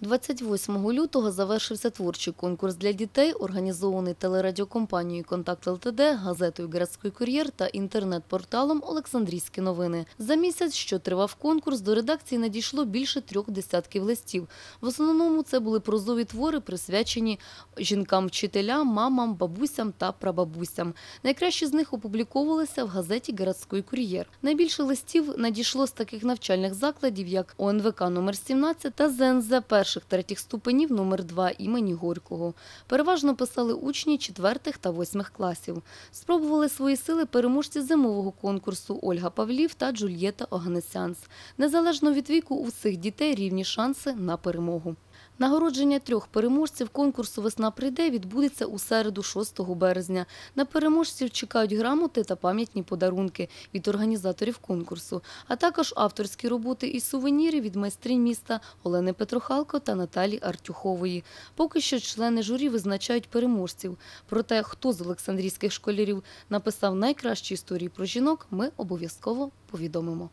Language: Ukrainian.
28 лютого завершився творчий конкурс для дітей, організований телерадіокомпанією Контакт ЛТД, газетою «Градський кур'єр та інтернет-порталом Олександрійські новини. За місяць, що тривав конкурс, до редакції надійшло більше трьох десятків листів. В основному це були прозові твори, присвячені жінкам-вчителям, мамам, бабусям та прабабусям. Найкращі з них опубліковувалися в газеті «Градський кур'єр. Найбільше листів надійшло з таких навчальних закладів, як ОНВК номер 17 та ЗНЗ перш перших-третіх ступенів номер 2 імені Горького. Переважно писали учні четвертих та восьмих класів. Спробували свої сили переможці зимового конкурсу Ольга Павлів та Джульєта Оганесянс. Незалежно від віку у всіх дітей рівні шанси на перемогу. Нагородження трьох переможців конкурсу «Весна прийде» відбудеться у середу 6 березня. На переможців чекають грамоти та пам'ятні подарунки від організаторів конкурсу, а також авторські роботи і сувеніри від майстринь міста Олени Петрохалко та Наталі Артюхової. Поки що члени журі визначають переможців. Про те, хто з олександрійських школярів написав найкращі історії про жінок, ми обов'язково повідомимо.